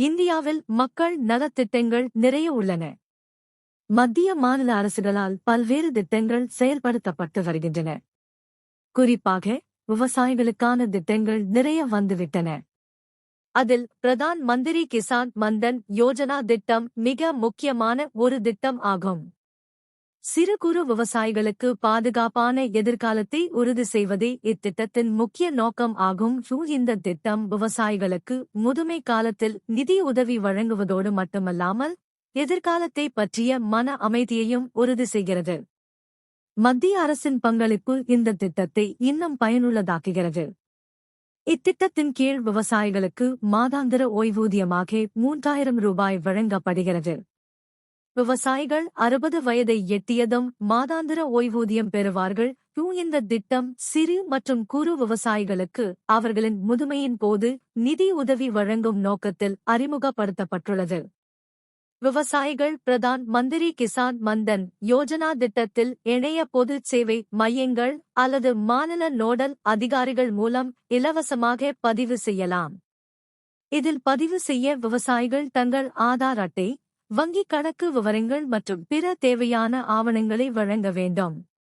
இந்தியாவில் மக்கள் நலத்திட்டங்கள் நிறைய உள்ளன. மத்திய மாநில அரசுகளால் பல்வேறு திட்டங்கள் செயல்படுத்தப்பட்டு வருகின்றன. குறிப்பாக விவசாயிகளுக்கான திட்டங்கள் நிறைய வந்துவிட்டன. அதில் பிரதான் மந்திரி கிசான் மந்தன் யோஜனா திட்டம் மிக முக்கியமான ஒரு திட்டம் ஆகும். சிறு குறு விவசாயிகளுக்கு பாதுகாப்பான எதிர்காலத்தை உறுதி செய்வதே இத்திட்டத்தின் முக்கிய நோக்கம் ஆகும். இந்த திட்டம் விவசாயிகளுக்கு முதுமை காலத்தில் நிதி உதவி வழங்குவதோடு மட்டுமல்லாமல் எதிர்காலத்தை பற்றிய மன அமைதியையும் உறுதி செய்கிறது. மத்திய அரசின் பங்களிப்பு இந்த திட்டத்தை இன்னும் பயனுள்ளதாக்குகிறது. இத்திட்டத்தின் கீழ் விவசாயிகளுக்கு மாதாந்திர ஓய்வூதியமாக மூன்றாயிரம் ரூபாய் வழங்கப்படுகிறது. விவசாயிகள் அறுபது வயதை எட்டியதும் மாதாந்திர ஓய்வூதியம் பெறுவார்கள். இந்த திட்டம் சிறு மற்றும் குறு விவசாயிகளுக்கு அவர்களின் முதுமையின் போது நிதி உதவி வழங்கும் நோக்கத்தில் அறிமுகப்படுத்தப்பட்டுள்ளது. விவசாயிகள் பிரதான் மந்திரி கிசான் மந்தன் யோஜனா திட்டத்தில் இணைய பொது சேவை மையங்கள் அல்லது மாநில நோடல் அதிகாரிகள் மூலம் இலவசமாக பதிவு செய்யலாம். இதில் பதிவு செய்ய விவசாயிகள் தங்கள் ஆதார் அட்டை வங்கிக் கணக்கு விவரங்கள் மற்றும் பிற தேவையான ஆவணங்களை வழங்க வேண்டும்.